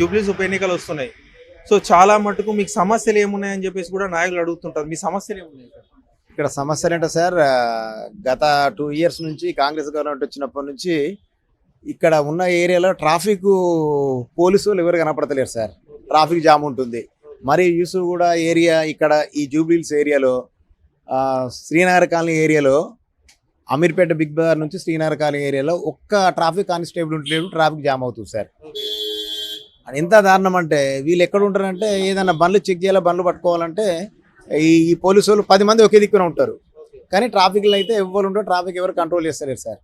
జూబ్లీస్ ఉప ఎన్నికలు వస్తున్నాయి. సో చాలా మటుకు మీకు సమస్యలు ఏమున్నాయని చెప్పేసి కూడా నాయకులు అడుగుతుంటారు. మీ సమస్యలు ఏమున్నాయి ఇక్కడ? ఇక్కడ సమస్యలు ఏంటో సార్ గత టూ ఇయర్స్ నుంచి కాంగ్రెస్ గవర్నమెంట్ వచ్చినప్పటి నుంచి ఇక్కడ ఉన్న ఏరియాలో ట్రాఫిక్ పోలీసు ఎవరు కనపడతలేరు సార్. ట్రాఫిక్ జామ్ ఉంటుంది. మరి యూసు కూడా ఏరియా ఇక్కడ ఈ జూబ్లీల్స్ ఏరియాలో శ్రీనగర్ కాలనీ ఏరియాలో అమీర్పేట బిగ్ బజార్ నుంచి శ్రీనగర్ కాలనీ ఏరియాలో ఒక్క ట్రాఫిక్ కానిస్టేబుల్ ఉంటలేడు ట్రాఫిక్ జామ్ అవుతుంది సార్. ఎంత దారుణం అంటే వీళ్ళు ఎక్కడ ఉంటారంటే ఏదైనా బండ్లు చెక్ చేయాలి బండ్లు పట్టుకోవాలంటే ఈ ఈ పోలీసు వాళ్ళు పది మంది ఒకే దిక్కున ఉంటారు. కానీ ట్రాఫిక్లో అయితే ఎవరు ఉంటారు ట్రాఫిక్ ఎవరు కంట్రోల్ చేస్తలేరు సార్.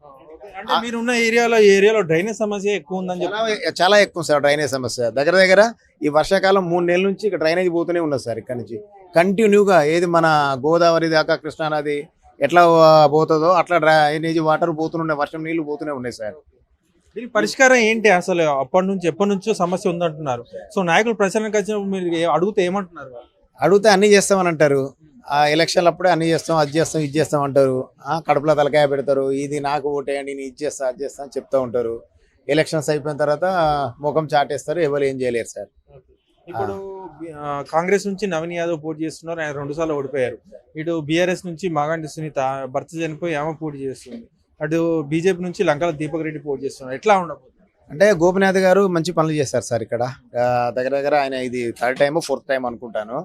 అంటే మీరున్న ఏరియాలో ఈ ఏరియాలో డ్రైనేజ్ సమస్య ఎక్కువ ఉందని చెప్పి చాలా ఎక్కువ సార్ డ్రైనేజ్ సమస్య. దగ్గర దగ్గర ఈ వర్షాకాలం మూడు నెలల నుంచి ఇక్కడ డ్రైనేజ్ పోతూనే ఉన్నది సార్ ఇక్కడ నుంచి. కంటిన్యూగా ఏది మన గోదావరి దాకా కృష్ణానది ఎట్లా పోతుందో అట్లా డ్రైనేజ్ వాటర్ పోతూనే వర్షం నీళ్ళు పోతూనే ఉన్నాయి సార్. దీనికి పరిష్కారం ఏంటి అసలు? అప్పటి నుంచి ఎప్పటి నుంచో సమస్య ఉందంటున్నారు. సో నాయకులు ప్రచారానికి వచ్చినప్పుడు మీరు ఏ- అడిగితే ఏమంటున్నారు? అడిగితే అన్ని చేస్తామని అంటారు. ఆ ఎలక్షన్లు అప్పుడే అన్ని చేస్తాం అది చేస్తాం ఇది చేస్తాం అంటారు. ఆ కడుపులో తలకాయ పెడతారు. ఇది నాకు ఓటేయండి నేను ఇది చేస్తా అది చేస్తా అని చెప్తా ఉంటారు. ఎలక్షన్స్ అయిపోయిన తర్వాత ముఖం చాటేస్తారు ఎవరు ఏం చేయలేరు సార్. ఇప్పుడు ఆ, కాంగ్రెస్ నుంచి నవీన్ యాదవ్ పోటీ చేస్తున్నారు ఆయన రెండు సార్లు ఓడిపోయారు. ఇటు బీఆర్ఎస్ నుంచి మాగంటి సునీత భర్త చనిపోయి ఆమె పోటీ చేస్తుంది. అటు బీజేపీ నుంచి లంకల దీపక్ రెడ్డి పోటీ చేస్తున్నారు ఎట్లా ఉండబోతుంది? అంటే గోపినాథ్ గారు మంచి పనులు చేస్తారు సార్ ఇక్కడ. దగ్గర దగ్గర ఆయన ఇది థర్డ్ టైమ్ ఫోర్త్ టైం అనుకుంటాను.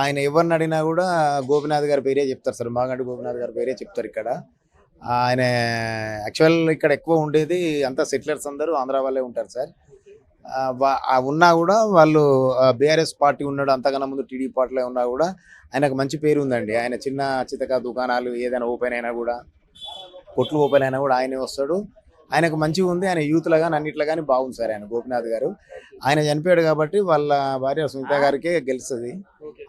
ఆయన ఎవరిని అడిగినా కూడా గోపినాథ్ గారి పేరే చెప్తారు సార్. మాగంటి గోపినాథ్ గారి పేరే చెప్తారు ఇక్కడ. ఆయన యాక్చువల్ ఇక్కడ ఎక్కువ ఉండేది అంతా సెటిలర్స్ అందరూ ఆంధ్ర వాళ్ళే ఉంటారు సార్. ఉన్నా కూడా వాళ్ళు బీఆర్ఎస్ పార్టీ ఉన్నాడు అంతకన్నా ముందు టీడీ పార్టీలో ఉన్నా కూడా ఆయనకు మంచి పేరు ఉందండి. ఆయన చిన్న చితక దుకాణాలు ఏదైనా ఓపెన్ అయినా కూడా. కొట్లు ఓపెన్ అయినా కూడా ఆయనే వస్తాడు. ఆయనకు మంచిగా ఉంది. ఆయన యూత్ లాగా అన్నిట్లో కానీ బాగుంది సార్ ఆయన. గోపినాథ్ గారు. ఆయన చనిపోయాడు కాబట్టి వాళ్ళ భార్య సునీత గారికే గెలుస్తుంది.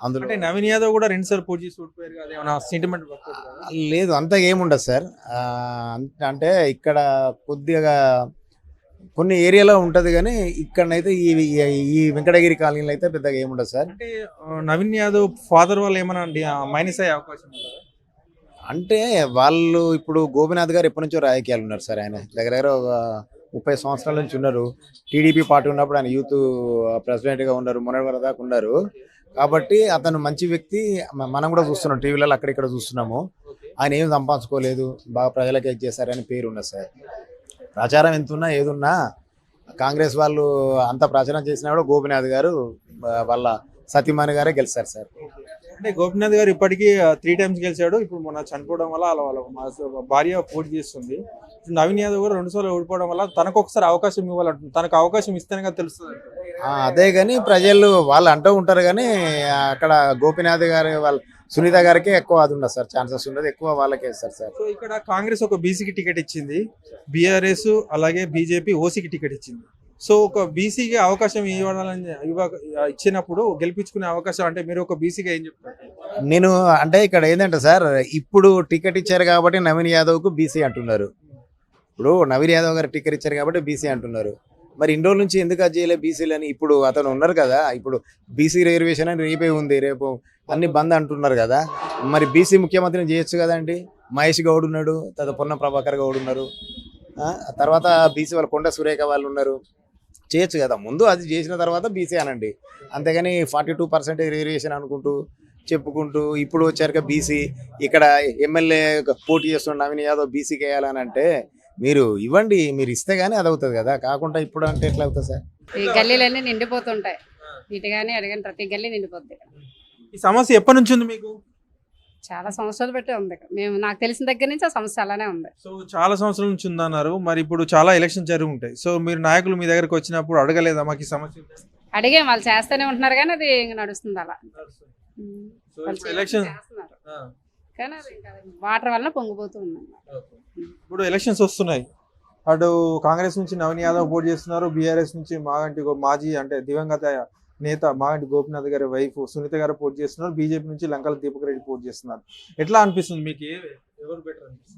అందులో నవీన్ యాదవ్ కూడా రెండు కదా ఏమైనా సెంటిమెంట్ లేదు అంత ఏముండదు సార్. అంటే ఇక్కడ కొద్దిగా కొన్ని ఏరియాలో ఉంటది కానీ ఇక్కడనైతే ఈ ఈ- వెంకటగిరి కాలనీలో అయితే పెద్దగా ఏముండదు సార్. అంటే నవీన్ యాదవ్ ఫాదర్ వాళ్ళు ఏమైనా మైనస్ అయ్యే అవకాశం ఉందా? అంటే వాళ్ళు ఇప్పుడు గోపినాథ్ గారు ఎప్పటి నుంచో రాజకీయాలు ఉన్నారు సార్ ఆయన. దగ్గర దగ్గర ఒక ముప్పై సంవత్సరాల నుంచి ఉన్నారు. టీడీపీ పార్టీ ఉన్నప్పుడు ఆయన యూత్ ప్రెసిడెంట్గా ఉన్నారు మొన్నటి వరకు దాకా ఉన్నారు. కాబట్టి అతను మంచి వ్యక్తి. మనం కూడా చూస్తున్నాం టీవీలలో అక్కడిక్కడ చూస్తున్నాము. ఆయన ఏం సంపాదించుకోలేదు బాగా ప్రజలకు ఏం చేశారని పేరు ఉన్నది సార్. ప్రచారం ఎంతున్నా ఏదున్నా కాంగ్రెస్ వాళ్ళు అంత ప్రచారం చేసినా కూడా గోపినాథ్ గారు వాళ్ళ సతీమణి గారే గెలిచారు సార్. అంటే గోపినాథ్ గారు ఇప్పటికీ త్రీ టైమ్స్ గెలిచాడు. ఇప్పుడు మొన్న చనిపోవడం వల్ల వాళ్ళ భార్య పోటీ చేస్తుంది. నవీన్ యాదవ్ కూడా రెండు సార్లు ఓడిపోవడం వల్ల తనకు ఒకసారి అవకాశం ఇవ్వాలంటుంది. తనకు అవకాశం ఇస్తేనే కదా తెలుస్తుంది. అదే కానీ ప్రజలు వాళ్ళు అంటూ ఉంటారు కానీ అక్కడ గోపినాథ్ గారి వాళ్ళ సునీత గారికి ఎక్కువ అది ఉండదు సార్. ఛాన్సెస్ ఉండదు. ఎక్కువ వాళ్ళకే సార్. సో ఇక్కడ కాంగ్రెస్ ఒక బీసీకి టికెట్ ఇచ్చింది. బీఆర్ఎస్ అలాగే బీజేపీ ఓసీకి టికెట్ ఇచ్చింది. సో ఒక బీసీకి అవకాశం ఇవ్వాలని ఇచ్చినప్పుడు గెలిపించుకునే అవకాశం అంటే మీరు ఒక బీసీగా ఏం చెప్తారు? నేను అంటే ఇక్కడ ఏంటంటే సార్ ఇప్పుడు టికెట్ ఇచ్చారు కాబట్టి నవీన్ యాదవ్కు బీసీ అంటున్నారు. ఇప్పుడు నవీన్ యాదవ్ గారు టికెట్ ఇచ్చారు కాబట్టి బీసీ అంటున్నారు. మరి ఇన్ని రోజుల నుంచి ఎందుకు అది చేయలే బీసీలు అని ఇప్పుడు అతను ఉన్నారు కదా ఇప్పుడు బీసీ రిజర్వేషన్ అని రేపే ఉంది రేపు అన్ని బంద్ అంటున్నారు కదా. మరి బీసీ ముఖ్యమంత్రిని చేయొచ్చు కదండి మహేష్ గౌడ్ ఉన్నాడు తర్వాత పొన్న ప్రభాకర్ గౌడ్ ఉన్నారు. తర్వాత బీసీ వాళ్ళు కొండ సురేఖ వాళ్ళు ఉన్నారు. చేయొచ్చు కదా. ముందు అది చేసిన తర్వాత బీసీ అనండి. అంతేగాని ఫార్టీ టూ పర్సెంటేజ్ రిజర్వేషన్ అనుకుంటూ చెప్పుకుంటూ ఇప్పుడు వచ్చారు బీసీ ఇక్కడ ఎమ్మెల్యే పోటీ చేస్తున్న నవీన్ యాదవ్ బీసీకి వేయాలని అంటే మీరు ఇవ్వండి మీరు ఇస్తే గానీ అది అవుతుంది కదా. కాకుండా ఇప్పుడు అంటే ఎట్లా అవుతుంది సార్? ఈ గల్లీలన్నీ నిండిపోతుంటాయి. ఇటుగానే అడిగిన ప్రతి గల్లీ నిండిపోద్ది. ఈ సమస్య ఎప్పటి నుంచి ఉంది మీకు? చాలా సంవత్సరాలు బట్టి ఉంది. మేము నాకు తెలిసిన దగ్గర నుంచి ఆ సమస్య అలానే ఉంది. సో చాలా సంవత్సరాల నుంచి ఉందన్నారు. మరి ఇప్పుడు చాలా ఎలక్షన్ జరిగి ఉంటాయి సో మీరు నాయకులు మీ దగ్గరకు వచ్చినప్పుడు అడగలేదా మాకు ఈ సమస్య? అడిగాం వాళ్ళు చేస్తూనే ఉంటున్నారు కానీ అది ఇంక నడుస్తుంది అలా. ఉమ్. సో వాళ్ళు ఇప్పుడు ఎలక్షన్ చేస్తున్నారు. కానీ అది ఇంకా వాటర్ వల్ల పొంగిపోతూ ఉంది ఇప్పుడు ఎలక్షన్స్ వస్తున్నాయి. అటు కాంగ్రెస్ నుంచి నవీన్ యాదవ్ పోటీ చేస్తున్నారు. బీఆర్ఎస్ నుంచి మాగంటి గో- మాజీ అంటే దివంగత నేత మాగంటి గోపినాథ్ గారి వైఫ్ సునీత గారు పోటీ చేస్తున్నారు. బీజేపీ నుంచి లంకల దీపక్ రెడ్డి పోటీ చేస్తున్నారు. ఎట్లా అనిపిస్తుంది మీకు? ఎవరు బెటర్ అనిపిస్తుంది?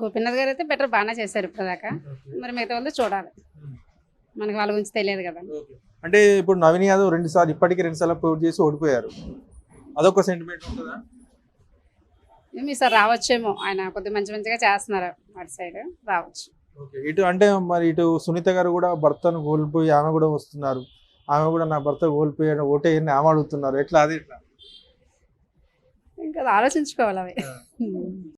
గోపీనాథ్ గారు అయితే బెటర్ బాగానే చేశారు ఇప్పటిదాకా. మరి మిగతా వాళ్ళు చూడాలి. మనకి వాళ్ళ గురించి తెలియదు కదా. అంటే ఇప్పుడు నవీన్ యాదవ్ రెండు సార్లు ఇప్పటికీ రెండు సార్లు పోటీ చేసి ఓడిపోయారు. అదొక సెంటిమెంట్ ఉంటుందా? ఏమి ఈసారి రావచ్చేమో. ఆయన కొద్దిగా మంచి మంచిగా చేస్తున్నారు అటు సైడ్. రావచ్చు. ఇటు అంటే మరి ఇటు సునీత గారు కూడా భర్తను కోల్పోయి ఆమె కూడా వస్తున్నారు. ఆమె కూడా నా భర్త కోల్పోయాడు ఓటేయని ఆమె అడుగుతున్నారు. ఎట్లా అది? ఎట్లా ఇంకా ఆలోచించుకోవాలి అవి